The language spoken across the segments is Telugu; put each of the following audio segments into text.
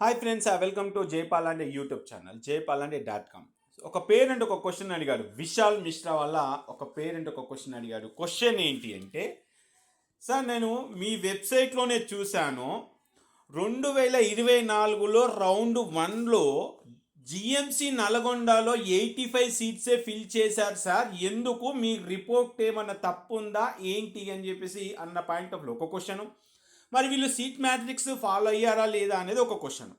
Hi friends welcome to Jaipal అంటే యూట్యూబ్ ఛానల్ జైపాల్ అంటే డాట్ కామ్ ఒక పేరెంట్ ఒక క్వశ్చన్ అడిగాడు. విశాల్ మిశ్రా వల్ల ఒక పేరెంట్ ఒక క్వశ్చన్ అడిగాడు. క్వశ్చన్ ఏంటి అంటే సార్ నేను మీ వెబ్సైట్లోనే చూశాను. రెండు వేల ఇరవై నాలుగులో రౌండ్ వన్లో జిఎంసి నల్గొండలో ఎయిటీ ఫైవ్ సీట్సే ఫిల్ చేశారు సార్. ఎందుకు? మీ రిపోర్ట్ ఏమన్నా తప్పు ఉందా ఏంటి? అని చెప్పేసి అన్న పాయింట్ ఆఫ్ ఒక క్వశ్చను మరి వీళ్ళు సీట్ మ్యాట్రిక్స్ ఫాలో అయ్యారా లేదా అనేది ఒక క్వశ్చన్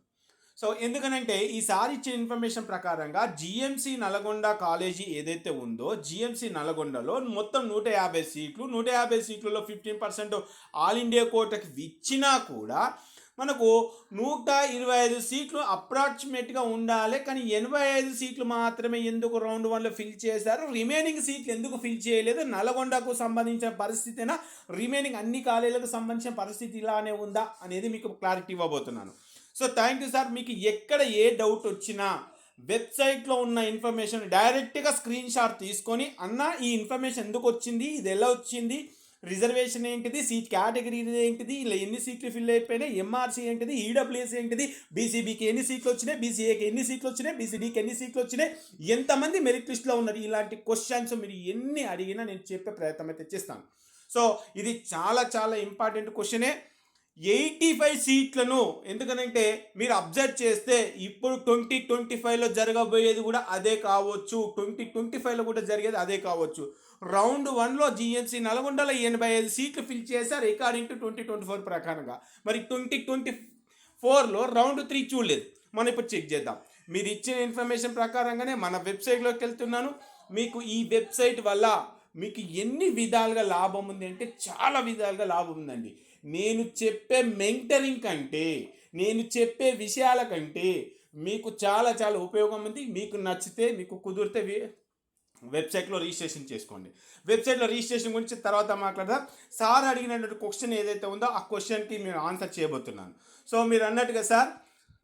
సో ఎందుకనంటే ఈసారి ఇచ్చిన ఇన్ఫర్మేషన్ ప్రకారంగా జిఎంసి నల్గొండ కాలేజీ ఏదైతే ఉందో జిఎంసి నల్గొండలో మొత్తం నూట యాభై సీట్లు నూట యాభై సీట్లలో ఫిఫ్టీన్ పర్సెంట్ ఆల్ ఇండియా కోటకి ఇచ్చినా కూడా మనకు నూట ఇరవై ఐదు సీట్లు అప్రాక్సిమేట్గా ఉండాలి కానీ ఎనభై ఐదు సీట్లు మాత్రమే ఎందుకు రౌండ్ వన్లో ఫిల్ చేశారు? రిమైనింగ్ సీట్లు ఎందుకు ఫిల్ చేయలేదు? నల్గొండకు సంబంధించిన పరిస్థితినా? రిమైనింగ్ అన్ని కాలేజీలకు సంబంధించిన పరిస్థితి ఇలానే ఉందా అనేది మీకు క్లారిటీ ఇవ్వబోతున్నాను. So thank you sir. మీకు ఎక్కడ ఏ డౌట్ వచ్చినా వెబ్సైట్లో ఉన్న ఇన్ఫర్మేషన్ డైరెక్ట్గా స్క్రీన్ షాట్ తీసుకొని అన్న ఈ ఇన్ఫర్మేషన్ ఎందుకు వచ్చింది? ఇది ఎలా వచ్చింది? రిజర్వేషన్ ఏంటిది? సీట్ కేటగిరీ ఏంటిది? ఇలా ఎన్ని సీట్లు ఫిల్ అయిపోయినాయి? ఎంఆర్సీ ఏంటిది? ఈడబ్ల్యూఎస్ ఏంటిది? బీసీబీకి ఎన్ని సీట్లు వచ్చినాయి? బీసీఏకి ఎన్ని సీట్లు వచ్చినాయి? బీసీడీకి ఎన్ని సీట్లు వచ్చినాయి? ఎంతమంది మెరిట్ లిస్ట్లో ఉన్నారు? ఇలాంటి క్వశ్చన్స్ మీరు ఎన్ని అడిగినా నేను చెప్పే ప్రయత్నం అయితే చేస్తాను. సో ఇది చాలా చాలా ఇంపార్టెంట్ క్వశ్చనే ఎయిటీ ఫైవ్ సీట్లను ఎందుకనంటే మీరు అబ్జర్వ్ చేస్తే ఇప్పుడు ట్వంటీ ట్వంటీ ఫైవ్లో జరగబోయేది కూడా అదే కావచ్చు. ట్వంటీ ట్వంటీ ఫైవ్లో కూడా జరిగేది అదే కావచ్చు. రౌండ్ వన్లో జిఎన్సీ నల్గొండలో ఎనభై ఐదు సీట్లు ఫిల్ చేశారు according to twenty twenty four ప్రకారంగా. మరి ట్వంటీ ట్వంటీ ఫోర్లో రౌండ్ త్రీ చూడలేదు. మనం ఇప్పుడు చెక్ చేద్దాం. మీరు ఇచ్చిన ఇన్ఫర్మేషన్ ప్రకారంగానే మన వెబ్సైట్లోకి వెళ్తున్నాను. మీకు ఈ వెబ్సైట్ వల్ల మీకు ఎన్ని విధాలుగా లాభం ఉంది అంటే చాలా విధాలుగా లాభం ఉందండి. నేను చెప్పే మెంటరింగ్ కంటే నేను చెప్పే విషయాల కంటే మీకు చాలా చాలా ఉపయోగం ఉంది. మీకు నచ్చితే మీకు కుదిరితే వెబ్సైట్లో రిజిస్ట్రేషన్ చేసుకోండి. వెబ్సైట్లో రిజిస్ట్రేషన్ గురించి తర్వాత మాట్లాడదాం. సార్ అడిగినటువంటి క్వశ్చన్ ఏదైతే ఉందో ఆ క్వశ్చన్కి నేను ఆన్సర్ చేయబోతున్నాను. సో మీరు అన్నట్టుగా సార్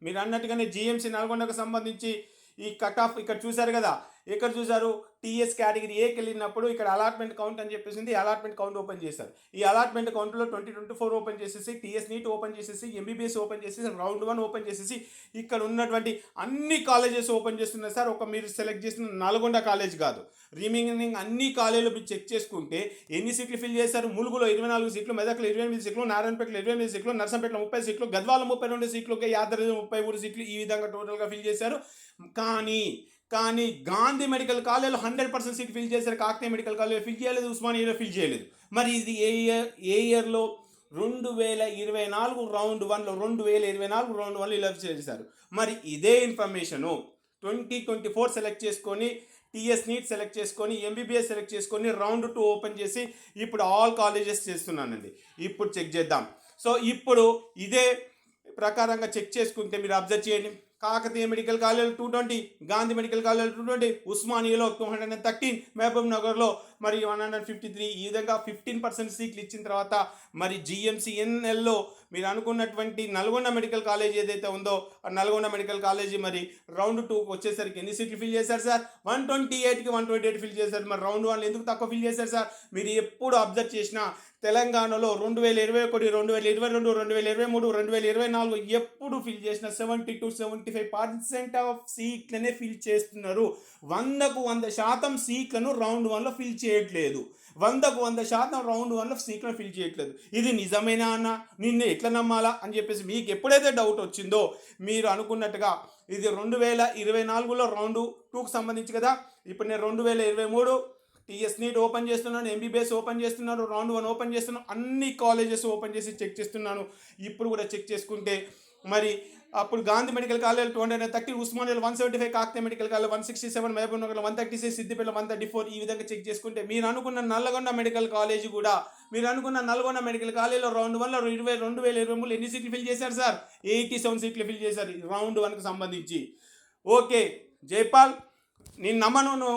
మీరు అన్నట్టుగానే జిఎంసీ నల్గొండకు సంబంధించి ఈ కట్ ఆఫ్ ఇక్కడ చూశారు కదా ఎక్కడ చూసారు టీఎస్ కేటగిరీ ఏకి వెళ్ళినప్పుడు ఇక్కడ అలాట్మెంట్ కౌంట్ అని చెప్పేసింది అలాట్మెంట్ కౌంట్ ఓపెన్ చేశారు. ఈ అలాట్మెంట్ కౌంట్లో ట్వంటీ ట్వంటీ ఫోర్ ఓపెన్ చేసేసి టీఎస్ నీట్ ఓపెన్ చేసేసి ఎంబీబీఎస్ ఓపెన్ చేసేసి రౌండ్ వన్ ఓపెన్ చేసేసి ఇక్కడ ఉన్నటువంటి అన్ని కాలేజెస్ ఓపెన్ చేస్తున్నారు సార్. ఒక మీరు సెలెక్ట్ చేసిన నల్గొండ కాలేజ్ కాదు. రిమైనింగ్ అన్ని కాలేజీలు మీరు చెక్ చేసుకుంటే ఎన్ని సీట్లు ఫిల్ చేశారు? ములుగులో ఇరవై నాలుగు సీట్లు మెదక్లో ఇరవై ఎనిమిది సీట్లు నారాయణపేటలో ఇరవై ఎనిమిది సీట్లు నర్సంపేటలో ముప్పై సీట్లు గద్వాల ముప్పై రెండు సీట్లు యాదరి ముప్పై మూడు సీట్లు ఈ విధంగా టోటల్గా ఫిల్ చేశారు. కానీ కానీ గాంధీ మెడికల్ కాలేజ్లో హండ్రెడ్ పర్సెంట్ సీట్ ఫిల్ చేశారు. కాకతీయ మెడికల్ కాలేజీలో ఫిల్ చేయలేదు ఉస్మానియాలో ఫిల్ చేయలేదు. మరి ఇది ఏ ఇయర్ ఏ ఇయర్లో? రెండు వేల ఇరవై నాలుగు రౌండ్ వన్లో రెండు వేల ఇరవై నాలుగు రౌండ్ వన్లో ఇలా చేశారు. మరి ఇదే information. Twenty twenty four select చేసుకొని టీఎస్ నీట్ సెలెక్ట్ చేసుకొని ఎంబీబీఎస్ సెలెక్ట్ చేసుకొని రౌండ్ టూ ఓపెన్ చేసి ఇప్పుడు ఆల్ కాలేజెస్ చేస్తున్నానండి. ఇప్పుడు చెక్ చేద్దాం. సో ఇప్పుడు ఇదే ప్రకారంగా చెక్ చేసుకుంటే మీరు అబ్జర్వ్ చేయండి. Kakatiya medical college two twenty Gandhi medical college two twenty ఉస్మానియాలో two hundred and thirteen మహబూబ్ నగర్లో మరి వన్ హండ్రెడ్ ఫిఫ్టీ త్రీ ఈ విధంగా ఫిఫ్టీన్ పర్సెంట్ సీట్లు ఇచ్చిన తర్వాత మరి జిఎంసీఎన్ఎల్లో మీరు అనుకున్నటువంటి నల్గొండ మెడికల్ కాలేజ్ ఏదైతే ఉందో ఆ నల్గొండ మెడికల్ కాలేజీ మరి రౌండ్ టూకి వచ్చేసరికి ఎన్ని సీట్లు ఫిల్ చేశారు సార్? వన్ ట్వంటీ ఎయిట్కి వన్ ట్వంటీ ఎయిట్ ఫిల్ చేశారు. మరి రౌండ్ వన్ ఎందుకు తక్కువ ఫిల్ చేశారు సార్? మీరు ఎప్పుడు అబ్జర్వ్ చేసినా తెలంగాణలో రెండు వేల ఇరవై ఒకటి రెండు వేల ఇరవై రెండు రెండు వేల ఇరవై మూడు రెండు వేల ఇరవై నాలుగు ఎప్పుడు ఫిల్ చేసిన seventy two seventy five percent of సీట్లనే fill చేస్తున్నారు. వందకు వంద శాతం సీట్లను రౌండ్ వన్లో ఫిల్ చే చేయట్లేదు. వందకు వంద శాతం రౌండ్ వన్లో సీట్లను ఫిల్ చేయట్లేదు. ఇది నిజమేనా అన్న? నిన్ను ఎట్లా నమ్మాలా? అని చెప్పేసి మీకు ఎప్పుడైతే డౌట్ వచ్చిందో మీరు అనుకున్నట్టుగా ఇది రెండు వేల ఇరవై నాలుగులో రౌండ్ టూకు సంబంధించి కదా? ఇప్పుడు నేను రెండు వేల ఇరవై మూడు టీఎస్ నీట్ ఓపెన్ చేస్తున్నాను ఎంబీబీఎస్ ఓపెన్ చేస్తున్నాను రౌండ్ వన్ ఓపెన్ చేస్తున్నాను అన్ని కాలేజెస్ ఓపెన్ చేసి చెక్ చేస్తున్నాను. ఇప్పుడు కూడా చెక్ చేసుకుంటే మరి అప్పుడు Gandhi medical college two hundred thirty ఉస్మానియాలో one seventy five Kakatiya medical college one sixty seven Mahabubnagar one thirty six Siddipet one thirty four ఈ విధంగా చెక్ చేసుకుంటే మీరు అనుకున్న నల్లగొండ మెడికల్ కాలేజ్ కూడా మీరు అనుకున్న నల్గొండ మెడికల్ కాలేజ్లో రౌండ్ వన్లో ఇరవై రెండు వేల ఇరవై మూడు ఎన్ని సీట్లు ఫిల్ చేశారు సార్? ఎయిటీ సెవెన్ సీట్లు ఫిల్ చేశారు రౌండ్ వన్కి సంబంధించి. ఓకే జైపాల్ నేను నమ్మను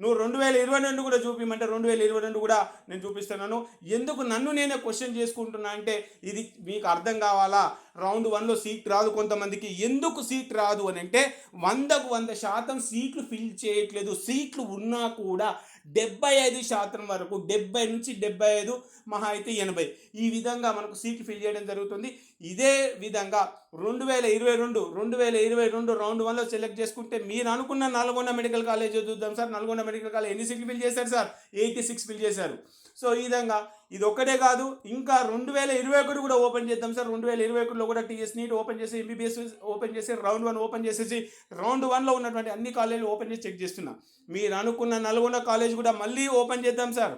నువ్వు రెండు వేల ఇరవై రెండు కూడా చూపించమంటే రెండు వేల ఇరవై రెండు కూడా నేను చూపిస్తున్నాను. ఎందుకు నన్ను నేనే క్వశ్చన్ చేసుకుంటున్నా అంటే ఇది మీకు అర్థం కావాలా? రౌండ్ వన్లో సీట్ రాదు కొంతమందికి. ఎందుకు సీట్ రాదు అని అంటే వందకు వంద శాతం సీట్లు ఫిల్ చేయట్లేదు. సీట్లు ఉన్నా కూడా డెబ్బై ఐదు శాతం వరకు డెబ్బై నుంచి డెబ్బై ఐదు మహా అయితే ఎనభై. ఈ విధంగా మనకు సీట్లు ఫిల్ చేయడం జరుగుతుంది. ఇదే విధంగా రెండు వేల ఇరవై రెండు రెండు వేల ఇరవై రెండు రౌండ్ వన్లో సెలెక్ట్ చేసుకుంటే మీరు అనుకున్న నల్గొండ మెడికల్ కాలేజ్ చూద్దాం సార్. నల్గొండ మెడికల్ కాలేజ్ ఎన్ని సీట్లు ఫిల్ చేశారు సార్? ఎయిటీ సిక్స్ ఫిల్ చేశారు. సో ఈ విధంగా ఇది ఒక్కటే కాదు ఇంకా రెండు వేల ఇరవై ఒకటి కూడా ఓపెన్ చేద్దాం సార్. రెండు వేల ఇరవై ఒకటిలో కూడా టీఎస్ నీట్ ఓపెన్ చేసి ఎంబీబీఎస్ ఓపెన్ చేసి రౌండ్ వన్ ఓపెన్ చేసేసి రౌండ్ వన్లో ఉన్నటువంటి అన్ని కాలేజీలు ఓపెన్ చేసి చెక్ చేస్తున్నా. మీరు అనుకున్న నల్గొండ కాలేజ్ కూడా మళ్ళీ ఓపెన్ చేద్దాం సార్.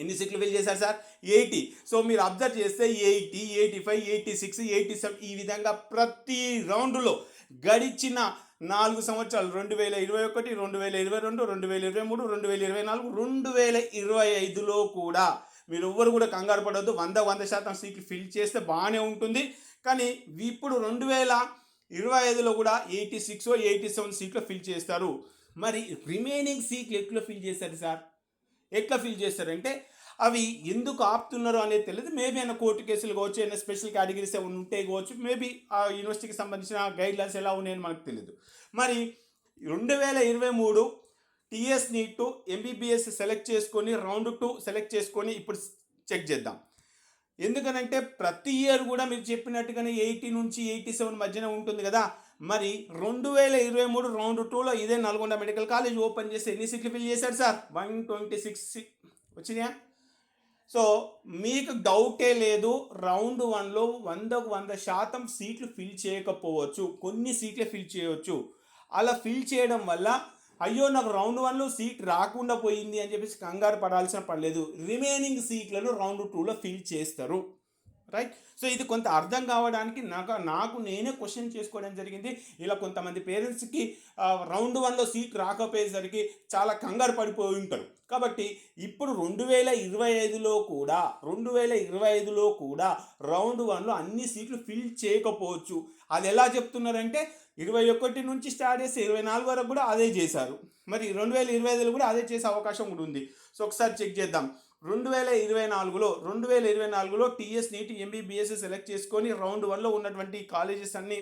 ఎన్ని సీట్లు ఫిల్ చేశారు సార్? ఎయిటీ. సో మీరు అబ్జర్వ్ చేస్తే eighty eighty five eighty six eighty seven ఈ విధంగా ప్రతి రౌండ్లో గడిచిన నాలుగు సంవత్సరాలు రెండు వేల ఇరవై ఒకటి రెండు వేల ఇరవై రెండు రెండు వేల ఇరవై మూడు రెండు వేల ఇరవై నాలుగు రెండు వేల ఇరవై ఐదులో కూడా మీరు ఎవ్వరు కూడా కంగారు పడవద్దు వంద వంద శాతం సీట్లు ఫిల్ చేస్తే బాగానే ఉంటుంది. కానీ ఇప్పుడు రెండు వేల ఇరవై ఐదులో కూడా ఎయిటీ సిక్స్ ఎయిటీ సెవెన్ సీట్లు ఫిల్ చేస్తారు. మరి రిమైనింగ్ సీట్లు ఎట్లా ఫిల్ చేస్తారు సార్? ఎట్లా ఫిల్ చేస్తారంటే అవి ఎందుకు ఆపుతున్నారు అనేది తెలియదు. మేబీ అయినా కోర్టు కేసులు కావచ్చు ఏమైనా స్పెషల్ కేటగిరీస్ ఏమైనా ఉంటే కావచ్చు మేబీ ఆ యూనివర్సిటీకి సంబంధించిన గైడ్ లైన్స్ ఎలా ఉన్నాయని మనకు తెలియదు మరి రెండు వేల ఇరవై మూడు టీఎస్ నీట్ ఎంబీబీఎస్ సెలెక్ట్ చేసుకొని రౌండ్ టూ సెలెక్ట్ చేసుకొని ఇప్పుడు చెక్ చేద్దాం. ఎందుకనంటే ప్రతి ఇయర్ కూడా మీరు చెప్పినట్టుగానే ఎయిటీ నుంచి ఎయిటీ సెవెన్ మధ్యన ఉంటుంది కదా. మరి రెండు వేల ఇరవై మూడు రౌండ్ టూలో ఇదే నల్గొండ మెడికల్ కాలేజ్ ఓపెన్ చేసి ఎన్ని సీట్లు ఫిల్ చేశారు సార్? వన్ ట్వంటీ సిక్స్ వచ్చినాయా? సో మీకు డౌటే లేదు రౌండ్ వన్లో వందకు వంద శాతం సీట్లు ఫిల్ చేయకపోవచ్చు కొన్ని సీట్లే ఫిల్ చేయవచ్చు అలా ఫిల్ చేయడం వల్ల అయ్యో నాకు రౌండ్ వన్లో సీట్ రాకుండా పోయింది అని చెప్పేసి కంగారు పడాల్సిన పడలేదు రిమైనింగ్ సీట్లను రౌండ్ టూలో ఫిల్ చేస్తారు. రైట్ సో ఇది కొంత అర్థం కావడానికి నాకు నాకు నేనే క్వశ్చన్ చేసుకోవడం జరిగింది. ఇలా కొంతమంది పేరెంట్స్కి రౌండ్ వన్లో సీట్ రాకపోయేసరికి చాలా కంగారు పడిపోయి ఉంటారు. కాబట్టి ఇప్పుడు రెండు వేల ఇరవై ఐదులో కూడా రెండు వేల ఇరవై ఐదులో కూడా రౌండ్ వన్లో అన్ని సీట్లు ఫిల్ చేయకపోవచ్చు. అది ఎలా చెప్తున్నారంటే ఇరవై ఒకటి నుంచి స్టార్ట్ చేసి ఇరవై నాలుగు వరకు కూడా అదే చేశారు. మరి రెండు వేల ఇరవై ఐదులో కూడా అదే చేసే అవకాశం కూడా ఉంది. సో ఒకసారి చెక్ చేద్దాం. రెండు వేల ఇరవై నాలుగులో రెండు వేల ఇరవై నాలుగులో టీఎస్ నీట్ ఎంబీబీఎస్ సెలెక్ట్ చేసుకొని రౌండ్ వన్లో ఉన్నటువంటి కాలేజెస్ అన్నీ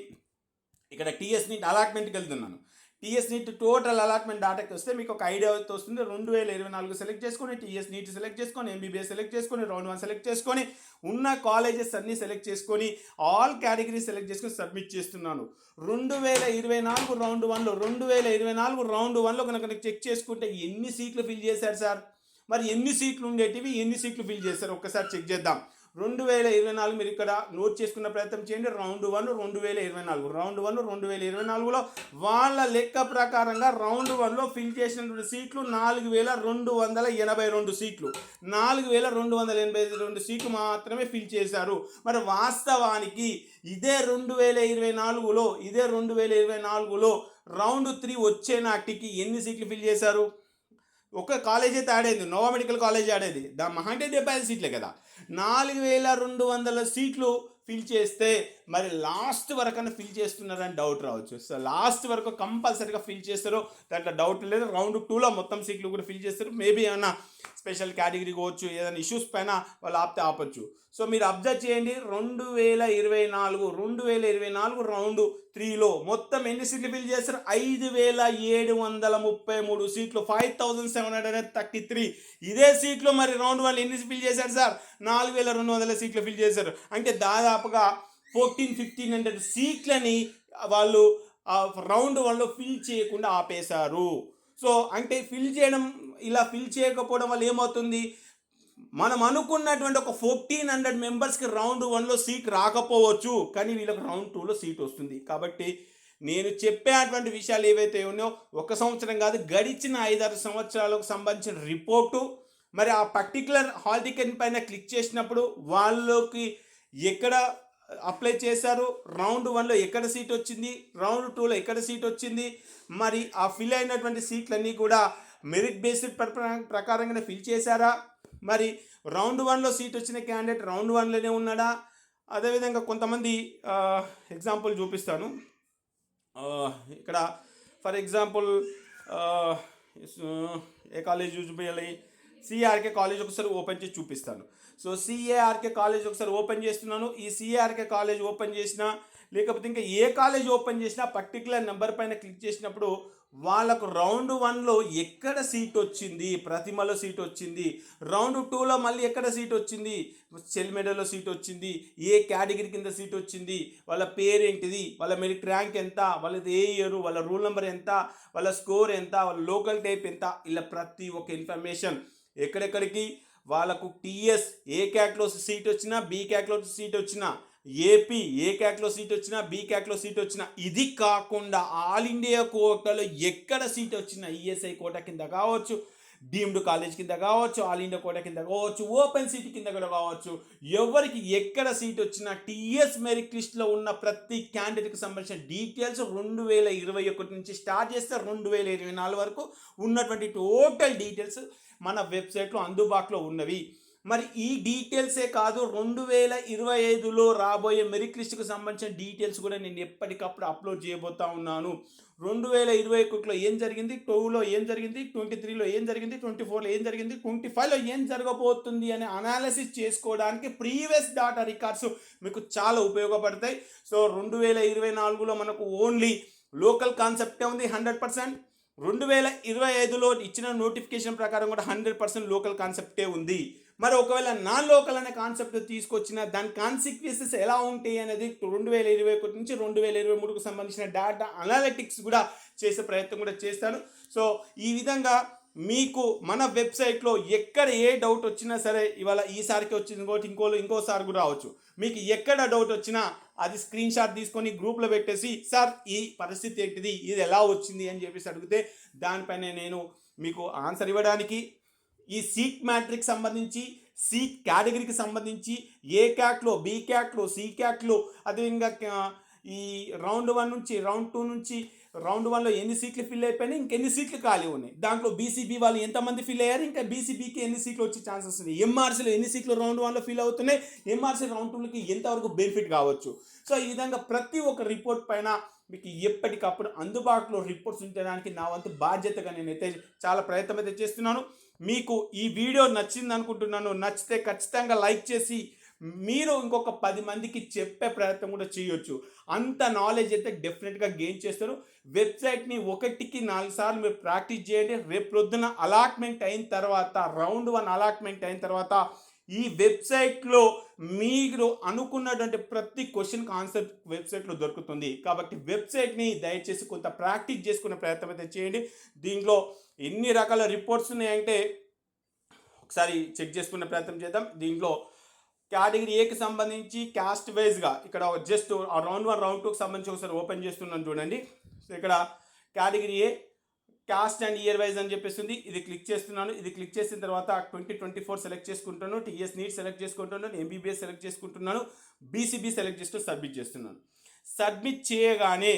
ఇక్కడ టీఎస్ నీట్ అలాట్మెంట్కి వెళ్తున్నాను. టీఎస్ నీట్ టోటల్ అలాట్మెంట్ డాటాకి వస్తే మీకు ఒక ఐడియా అయితే వస్తుంది రెండు వేల ఇరవై నాలుగు సెలెక్ట్ చేసుకొని టీఎస్ నీట్ సెలెక్ట్ చేసుకొని ఎంబీబీఎస్ సెలెక్ట్ చేసుకొని రౌండ్ వన్ సెలెక్ట్ చేసుకొని ఉన్న కాలేజెస్ అన్నీ సెలెక్ట్ చేసుకొని ఆల్ కేటగిరీ సెలెక్ట్ చేసుకొని సబ్మిట్ చేస్తున్నాను. రెండు వేల ఇరవై నాలుగు రౌండ్ వన్లో రెండు వేల ఇరవై నాలుగు రౌండ్ వన్లో కనుక చెక్ చేసుకుంటే ఎన్ని సీట్లు ఫిల్ చేశారు సార్? మరి ఎన్ని సీట్లు ఉండేటివి? ఎన్ని సీట్లు ఫిల్ చేశారు? ఒక్కసారి చెక్ చేద్దాం. రెండు వేల ఇరవై నాలుగు మీరు ఇక్కడ నోట్ చేసుకున్న ప్రయత్నం చేయండి. రౌండ్ వన్ రెండు వేల ఇరవై నాలుగు. రౌండ్ వన్ రెండు వేల ఇరవై నాలుగులో వాళ్ళ లెక్క ప్రకారంగా రౌండ్ వన్లో ఫిల్ చేసినటువంటి సీట్లు నాలుగు వేల రెండు వందల ఎనభై రెండు సీట్లు నాలుగు వేల రెండు వందల ఎనభై రెండు సీట్లు మాత్రమే ఫిల్ చేశారు. మరి వాస్తవానికి ఇదే రెండు వేల ఇరవై నాలుగులో ఇదే రెండు వేల ఇరవై నాలుగులో రౌండ్ త్రీ వచ్చే నాటికి ఎన్ని సీట్లు ఫిల్ చేశారు? ఒక కాలేజ్ అయితే ఆడేది నోవా మెడికల్ కాలేజ్ ఆడేది. దా మహా అంటే డెబ్బై ఐదు సీట్లే కదా. నాలుగు వేల రెండు వందల సీట్లు ఫిల్ చేస్తే మరి లాస్ట్ వరకన్నా ఫిల్ చేస్తున్నారని డౌట్ రావచ్చు. సో లాస్ట్ వరకు కంపల్సరీగా ఫిల్ చేస్తారు. దాంట్లో డౌట్ లేదు. రౌండ్ టూలో మొత్తం సీట్లు కూడా ఫిల్ చేస్తారు. మేబీ ఏమన్నా స్పెషల్ కేటగిరీ కావచ్చు ఏదైనా ఇష్యూస్ పైన వాళ్ళు ఆపితే ఆపొచ్చు. సో మీరు అబ్జర్వ్ చేయండి రెండు వేల ఇరవై నాలుగు రెండు వేల ఇరవై నాలుగు రౌండ్ త్రీలో మొత్తం ఎన్ని సీట్లు ఫిల్ చేస్తారు ఐదు వేల ఏడు వందల ముప్పై మూడు సీట్లు five thousand seven hundred thirty three. ఇదే సీట్లు మరి రౌండ్ వాళ్ళు ఎన్ని ఫిల్ చేశారు సార్? నాలుగు వేల రెండు వందల సీట్లు ఫిల్ చేశారు. అంటే దాదాపుగా ఫోర్టీన్ ఫిఫ్టీన్ హండ్రెడ్ సీట్లని వాళ్ళు రౌండ్ వన్లో ఫిల్ చేయకుండా ఆపేశారు. సో అంటే ఫిల్ చేయడం ఇలా ఫిల్ చేయకపోవడం వల్ల ఏమవుతుంది? మనం అనుకున్నటువంటి ఒక ఫోర్టీన్ హండ్రెడ్ మెంబర్స్కి రౌండ్ వన్లో సీట్ రాకపోవచ్చు. కానీ వీళ్ళకి రౌండ్ టూలో సీట్ వస్తుంది. కాబట్టి నేను చెప్పేటువంటి విషయాలు ఏవైతే ఉన్నాయో ఒక సంవత్సరం కాదు గడిచిన ఐదారు సంవత్సరాలకు సంబంధించిన రిపోర్టు. మరి ఆ పర్టికులర్ హాల్ టికెట్ పైన క్లిక్ చేసినప్పుడు వాళ్ళకి ఎక్కడ అప్లై చేశారు. రౌండ్ వన్లో ఎక్కడ సీట్ వచ్చింది? రౌండ్ టూలో ఎక్కడ సీట్ వచ్చింది? మరి ఆ ఫిల్ అయినటువంటి సీట్లన్నీ కూడా మెరిట్ బేస్డ్ ప్రకారంగానే ఫిల్ చేశారా? మరి రౌండ్ వన్లో సీట్ వచ్చిన క్యాండిడేట్ రౌండ్ వన్లోనే ఉన్నాడా? అదేవిధంగా కొంతమంది ఎగ్జాంపుల్ చూపిస్తాను. ఇక్కడ ఫర్ ఎగ్జాంపుల్ ఏ కాలేజ్ చూపించాలి సిఆర్కే కాలేజ్ ఒకసారి ఓపెన్ చేసి చూపిస్తాను. సో సిఏఆర్కే కాలేజ్ ఒకసారి ఓపెన్ చేస్తున్నాను. ఈ సిఏఆర్కే కాలేజ్ ఓపెన్ చేసినా లేకపోతే ఇంకా ఏ కాలేజ్ ఓపెన్ చేసినా పర్టికులర్ నెంబర్ పైన క్లిక్ చేసినప్పుడు వాళ్ళకు రౌండ్ వన్లో ఎక్కడ సీట్ వచ్చింది ప్రతిమలో సీట్ వచ్చింది రౌండ్ టూలో మళ్ళీ ఎక్కడ సీట్ వచ్చింది చెల్మెడలో సీట్ వచ్చింది ఏ కేటగిరీ కింద సీట్ వచ్చింది వాళ్ళ పేరేంటిది వాళ్ళ మెరిట్ ర్యాంక్ ఎంత వాళ్ళది ఏ ఇయర్ వాళ్ళ రూల్ నెంబర్ ఎంత వాళ్ళ స్కోర్ ఎంత వాళ్ళ లోకల్ టైప్ ఎంత ఇలా ప్రతి ఒక్క ఇన్ఫర్మేషన్ ఎక్కడెక్కడికి వాళ్ళకు టీఎస్ ఏ క్యాట్లో సీట్ వచ్చినా బి క్యాట్లో సీట్ వచ్చినా ఏపీ ఏ క్యాట్లో సీట్ వచ్చినా బి క్యాట్లో సీట్ వచ్చినా ఇది కాకుండా ఆల్ ఇండియా కోటలో ఎక్కడ సీట్ వచ్చినా ఈఎస్ఐ కోట కింద కావచ్చు డీమ్డ్ కాలేజ్ కింద కావచ్చు ఆల్ ఇండియా కోట కింద కావచ్చు ఓపెన్ సీట్ కింద కూడా కావచ్చు ఎవరికి ఎక్కడ సీట్ వచ్చినా టీఎస్ మెరిట్ లిస్ట్లో ఉన్న ప్రతి క్యాండిడేట్కి సంబంధించిన డీటెయిల్స్ రెండు వేల ఇరవై ఒకటి నుంచి స్టార్ట్ చేస్తే రెండు వేల ఇరవై నాలుగు వరకు ఉన్నటువంటి టోటల్ డీటెయిల్స్ మన వెబ్సైట్లో అందుబాటులో ఉన్నవి. మరి ఈ డీటెయిల్సే కాదు రెండు వేల ఇరవై ఐదులో రాబోయే మెరిట్ లిస్ట్కి సంబంధించిన డీటెయిల్స్ కూడా నేను ఎప్పటికప్పుడు అప్లోడ్ చేయబోతా ఉన్నాను. రెండు వేల ఇరవై ఒకటిలో ఏం జరిగింది? టూలో ఏం జరిగింది? ట్వంటీ త్రీలో ఏం జరిగింది? ట్వంటీ ఫోర్లో ఏం జరిగింది? ట్వంటీ ఫైవ్లో ఏం జరగబోతుంది అనే అనాలిసిస్ చేసుకోవడానికి ప్రీవియస్ డాటా రికార్డ్స్ మీకు చాలా ఉపయోగపడతాయి. సో రెండు వేల ఇరవై నాలుగులో మనకు ఓన్లీ లోకల్ కాన్సెప్టే ఉంది? హండ్రెడ్ పర్సెంట్ రెండు వేల ఇరవై ఐదులో ఇచ్చిన నోటిఫికేషన్ ప్రకారం కూడా హండ్రెడ్ పర్సెంట్ లోకల్ కాన్సెప్టే ఉంది. మరి ఒకవేళ నాన్ లోకల్ అనే కాన్సెప్ట్ తీసుకొచ్చిన దాని కాన్సిక్వెన్సెస్ ఎలా ఉంటాయి అనేది రెండు వేల ఇరవై ఒకటి నుంచి రెండు వేల ఇరవై మూడుకు సంబంధించిన డేటా అనాలిటిక్స్ కూడా చేసే ప్రయత్నం కూడా చేస్తాను సో ఈ విధంగా మీకు మన వెబ్సైట్లో ఎక్కడ ఏ డౌట్ వచ్చినా సరే ఇవాళ ఈసారికి వచ్చింది ఇంకోటి ఇంకో ఇంకోసారి కూడా రావచ్చు. మీకు ఎక్కడ డౌట్ వచ్చినా అది స్క్రీన్ షాట్ తీసుకొని గ్రూప్లో పెట్టేసి సార్ ఈ పరిస్థితి ఏంటిది? ఇది ఎలా వచ్చింది? అని చెప్పేసి అడిగితే దానిపైన నేను మీకు ఆన్సర్ ఇవ్వడానికి ఈ సీట్ మ్యాట్రిక్ సంబంధించి సీట్ కేటగిరీకి సంబంధించి ఏ క్యాట్లో బి క్యాట్లో సి క్యాట్లో అదేవిధంగా ఈ రౌండ్ వన్ నుంచి రౌండ్ టూ నుంచి రౌండ్ వన్లో ఎన్ని సీట్లు ఫిల్ అయిపోయినాయి ఇంకెన్ని సీట్లు ఖాళీ ఉన్నాయి? దాంట్లో బీసీబీ వాళ్ళు ఎంతమంది ఫిల్ అయ్యారు? ఇంకా బీసీబీకి ఎన్ని సీట్లు వచ్చే ఛాన్సెస్ ఉన్నాయి? ఎంఆర్సీలో ఎన్ని సీట్లు రౌండ్ వన్లో ఫిల్ అవుతున్నాయి? ఎంఆర్సీ రౌండ్ టూలకి ఎంతవరకు బెనిఫిట్ కావచ్చు? సో ఈ విధంగా ప్రతి ఒక్క రిపోర్ట్ పైన మీకు ఎప్పటికప్పుడు అందుబాటులో రిపోర్ట్స్ ఉంచడానికి నా వంతు బాధ్యతగా నేనైతే చాలా ప్రయత్నం అయితే చేస్తున్నాను. మీకు ఈ వీడియో నచ్చింది అనుకుంటున్నాను నచ్చితే ఖచ్చితంగా లైక్ చేసి మీరు ఇంకొక పది మందికి చెప్పే ప్రయత్నం కూడా చేయొచ్చు. అంత నాలెడ్జ్ అయితే డెఫినెట్గా గెయిన్ చేస్తారు. వెబ్సైట్ని ఒకటికి నాలుగు సార్లు మీరు ప్రాక్టీస్ చేయండి. రేపు ప్రొద్దున అలాట్మెంట్ అయిన తర్వాత రౌండ్ వన్ అలాట్మెంట్ అయిన తర్వాత ఈ వెబ్సైట్లో మీరు అనుకున్నటువంటి ప్రతి క్వశ్చన్కి ఆన్సర్ వెబ్సైట్లో దొరుకుతుంది. కాబట్టి వెబ్సైట్ని దయచేసి కొంత ప్రాక్టీస్ చేసుకునే ప్రయత్నం అయితే చేయండి. దీంట్లో ఎన్ని రకాల రిపోర్ట్స్ ఉన్నాయంటే ఒకసారి చెక్ చేసుకునే ప్రయత్నం చేద్దాం. దీంట్లో కేటగిరీ ఏకి సంబంధించి క్యాస్ట్ వైజ్గా ఇక్కడ జస్ట్ రౌండ్ వన్ రౌండ్ టూకి సంబంధించి ఒకసారి ఓపెన్ చేస్తున్నాను చూడండి. సో ఇక్కడ category A caste and year wise అని చెప్పేస్తుంది. ఇది క్లిక్ చేస్తున్నాను. ఇది క్లిక్ చేసిన తర్వాత ట్వంటీ ట్వంటీ ఫోర్ సెలెక్ట్ చేసుకుంటాను టీఎస్ నీట్ సెలెక్ట్ చేసుకుంటున్నాను. ఎంబీబీఎస్ సెలెక్ట్ చేసుకుంటున్నాను. బీసీబీ సెలెక్ట్ చేస్తూ సబ్మిట్ చేస్తున్నాను. సబ్మిట్ చేయగానే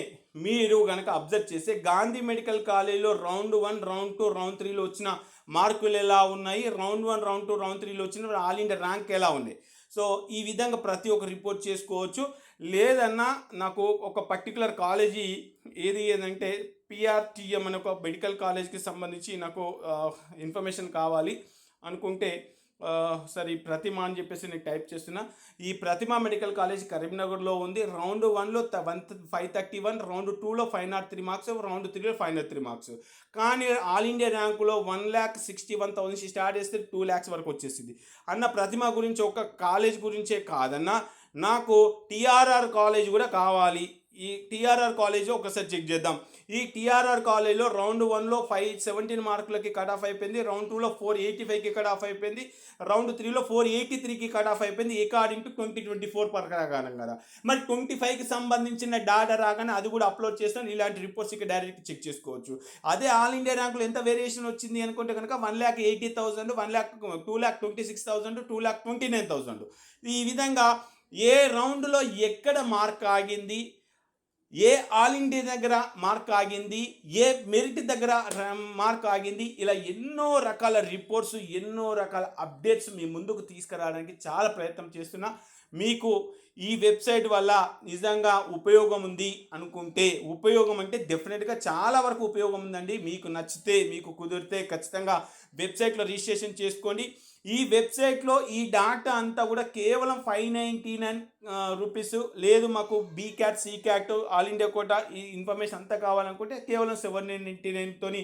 మీరు కనుక అబ్జర్వ్ చేస్తే గాంధీ మెడికల్ కాలేజీలో round one round two round త్రీలో వచ్చిన మార్కులు ఎలా ఉన్నాయి? Round one round two round త్రీలో వచ్చిన ఆల్ ఇండియా ర్యాంక్ ఎలా ఉన్నాయి సో ఈ విధంగా ప్రతి ఒక్క రిపోర్ట్ చేసుకోవచ్చు. లేదన్నా నాకు ఒక పర్టికులర్ కాలేజీ ఏది ఏదంటే పిఆర్టీఎం అనే ఒక మెడికల్ కాలేజ్కి సంబంధించి నాకు ఇన్ఫర్మేషన్ కావాలి అనుకుంటే సరే ఈ ప్రతిమ అని చెప్పేసి నేను టైప్ చేస్తున్నా. ఈ ప్రతిమ మెడికల్ కాలేజ్ కరీంనగర్లో ఉంది. రౌండ్ వన్లో one five thirty one round టూలో five not three marks round త్రీలో ఫైవ్ నాట్ త్రీ మార్క్స్. కానీ all India ర్యాంకులో one lakh sixty one thousand start చేస్తే టూ ల్యాక్స్ వరకు వచ్చేసింది. అన్న ప్రతిమ గురించి ఒక కాలేజ్ గురించే కాదన్న నాకు టీఆర్ఆర్ కాలేజ్ కూడా కావాలి. ఈ టీఆర్ఆర్ కాలేజ్ ఒకసారి చెక్ చేద్దాం. ఈ టీఆర్ఆర్ కాలేజ్లో రౌండ్ వన్లో ఫైవ్ సెవెంటీన్ మార్కులకి కట్ ఆఫ్ అయిపోయింది. రౌండ్ టూలో ఫోర్ ఎయిటీ ఫైవ్కి కట్ ఆఫ్ అయిపోయింది. రౌండ్ త్రీలో ఫోర్ ఎయిటీ త్రీకి కట్ ఆఫ్ అయిపోయింది. According to twenty twenty four ప్రకారం కదా. మరి ట్వంటీ ఫైవ్కి సంబంధించిన డాటా రాగానే అది కూడా అప్లోడ్ చేస్తాను ఇలాంటి రిపోర్ట్స్ ఇక్కడ డైరెక్ట్ చెక్ చేసుకోవచ్చు. అదే ఆల్ ఇండియా ర్యాంకులు ఎంత వేరియేషన్ వచ్చింది అనుకుంటే కనుక one lakh eighty thousand one lakh two lakh twenty six thousand two lakh twenty nine thousand ఈ విధంగా ఏ రౌండ్లో ఎక్కడ మార్క్ ఆగింది? ఏ ఆల్ ఇండియా దగ్గర మార్క్ ఆగింది? ఏ మెరిట్ దగ్గర మార్క్ ఆగింది? ఇలా ఎన్నో రకాల రిపోర్ట్స్ ఎన్నో రకాల అప్డేట్స్ మీ ముందుకు తీసుకురావడానికి చాలా ప్రయత్నం చేస్తున్నా. మీకు ఈ వెబ్సైట్ వల్ల నిజంగా ఉపయోగం ఉంది అనుకుంటే ఉపయోగం అంటే డెఫినెట్గా చాలా వరకు ఉపయోగం ఉందండి. మీకు నచ్చితే మీకు కుదిరితే ఖచ్చితంగా వెబ్సైట్లో రిజిస్ట్రేషన్ చేసుకోండి. ఈ వెబ్సైట్లో ఈ డాటా అంతా కూడా కేవలం ఫైవ్ నైంటీ నైన్ రూపీస్. లేదు మాకు B cat C cat all India quota ఈ ఇన్ఫర్మేషన్ అంతా కావాలనుకుంటే కేవలం సెవెన్ నైంటీ నైన్తోని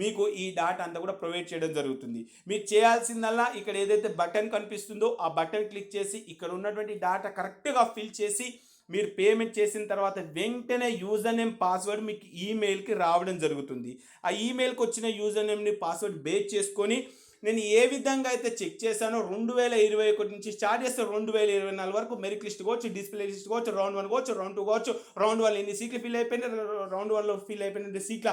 మీకు ఈ డాటా అంతా కూడా ప్రొవైడ్ చేయడం జరుగుతుంది. మీరు చేయాల్సిందల్లా ఇక్కడ ఏదైతే బటన్ కనిపిస్తుందో ఆ బటన్ క్లిక్ చేసి ఇక్కడ ఉన్నటువంటి డాటా కరెక్ట్గా ఫిల్ చేసి మీరు పేమెంట్ చేసిన తర్వాత వెంటనే యూజర్ నేమ్ పాస్వర్డ్ మీకు ఈమెయిల్కి రావడం జరుగుతుంది. ఆ ఈమెయిల్కి వచ్చిన యూజర్ నేమ్ని పాస్వర్డ్ బేస్ చేసుకొని నేను ఏ విధంగా అయితే చెక్ చేశానో రెండు వేల ఇరవై ఒకటి నుంచి స్టార్ట్ చేస్తే రెండు వేల ఇరవై నాలుగు వరకు మెరిట్ లిస్ట్ కావచ్చు డిస్ప్లే లిస్ట్ కావచ్చు రౌండ్ వన్ కావచ్చు రౌండ్ టూ కావచ్చు రౌండ్ వన్ ఎన్ని సీట్లు ఫిల్ అయిపోయినాయి రౌండ్ వన్లో ఫిల్ అయిపోయిన సీట్ల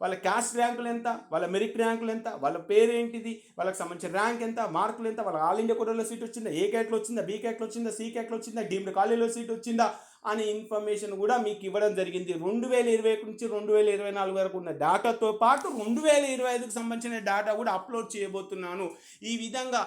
వాళ్ళ క్యాస్ట్ ర్యాంకులు ఎంత వాళ్ళ మెరిట్ ర్యాంకులు ఎంత వాళ్ళ పేరు ఏంటిది వాళ్ళకి సంబంధించిన ర్యాంక్ ఎంత మార్కులు ఎంత వాళ్ళ ఆల్ ఇండియా కోటాలో సీట్ వచ్చిందా ఏ క్యాట్లో వచ్చిందా బీ క్యాట్లో వచ్చిందా సి క్యాట్లో వచ్చిందా డీమ్డ్ కాలేజీలో సీట్ వచ్చిందా అనే ఇన్ఫర్మేషన్ కూడా మీకు ఇవ్వడం జరిగింది. రెండు వేల ఇరవై ఒకటి నుంచి రెండు వేల ఇరవై నాలుగు వరకు ఉన్న డేటాతో పాటు రెండు వేల ఇరవై ఐదుకు సంబంధించిన డేటా కూడా అప్లోడ్ చేయబోతున్నాను. ఈ విధంగా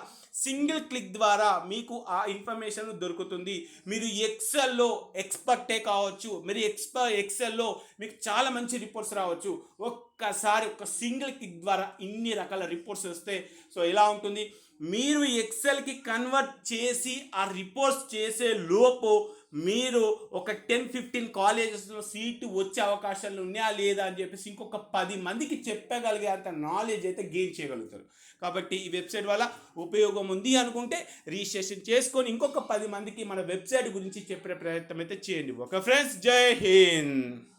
సింగిల్ క్లిక్ ద్వారా మీకు ఆ ఇన్ఫర్మేషన్ దొరుకుతుంది. మీరు ఎక్సెల్లో ఎక్స్పర్టే కావచ్చు మీరు ఎక్స్ప ఎక్సెల్లో మీకు చాలా మంచి రిపోర్ట్స్ రావచ్చు. ఒక్కసారి ఒక సింగిల్ క్లిక్ ద్వారా ఇన్ని రకాల రిపోర్ట్స్ వస్తే సో ఎలా ఉంటుంది? మీరు ఎక్సెల్కి కన్వర్ట్ చేసి ఆ రిపోర్ట్స్ చేసే లోపు మీరు ఒక టెన్ ఫిఫ్టీన్ కాలేజెస్లో సీటు వచ్చే అవకాశాలు ఉన్నాయా లేదా అని చెప్పేసి ఇంకొక పది మందికి చెప్పగలిగే అంత నాలెడ్జ్ అయితే గెయిన్ చేయగలుగుతారు. కాబట్టి ఈ వెబ్సైట్ వల్ల ఉపయోగం ఉంది అనుకుంటే రిజిస్ట్రేషన్ చేసుకొని ఇంకొక పది మందికి మన వెబ్సైట్ గురించి చెప్పే ప్రయత్నం అయితే చేయండి. ఒక ఫ్రెండ్స్ జై హింద్!